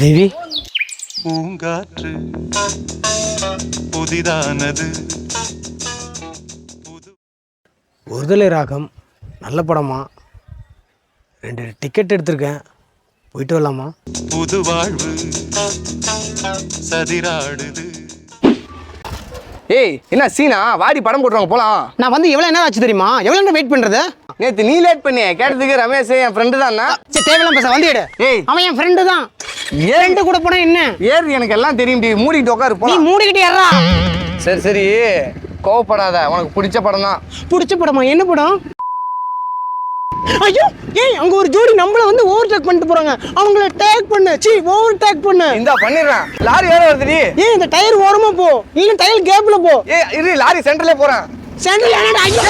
தேவி? பூங்காற்று புதிதானது. ஒருதலை ராகம் நல்ல படமா? ரெண்டு டிக்கெட் எடுத்திருக்கேன். போயிட்டு வரலாமா? புது வாழ்வு சதிராடுது. ஏய் என்ன சீனா? வாடி படம் போடுறாங்க போலாம். நான் வந்து எவ்வளோ நேரம் ஆச்சு தெரியுமா? எவ்வளோ நேரம் வெயிட் பண்ணுறது நேத்து நீ லேட் பண்ணி கேட்டதுக்கு ரமேஷ் என் ஃப்ரெண்டு தான்? சரி தேவையில்லாம் பேச வந்து எடு. ஏய். அவன் என் ஃப்ரெண்டு தான். ஃப்ரெண்டு கூட போனா என்ன? ஏறு எனக்கு எல்லாம் தெரியும் டி. மூடிட்டு உட்காரு நீ போலாம் மூடிக்கிட்டே ஏறா. சரி சரி. கோவப்படாத. உனக்கு பிடிச்ச படம் தான். பிடிச்ச படமா? என்ன படம்? ஐயோ ஏய் அங்க ஒரு ஜோடி நம்மள வந்து ஓவர் டேக் பண்ணிட்டு போறாங்க. அவங்கள டேக் பண்ணு. சீ ஓவர் டேக் பண்ணு. இந்தா பண்ணிடுறேன். லாரி வேற வருதுடி ஏய் இந்த டயர் ஓரமா போ. இல்ல டயர் கேப்ல போ. ஏய் இரு லாரி சென்டர்ல போறேன். சென்ட்ரல் என்னடா ஐயோ.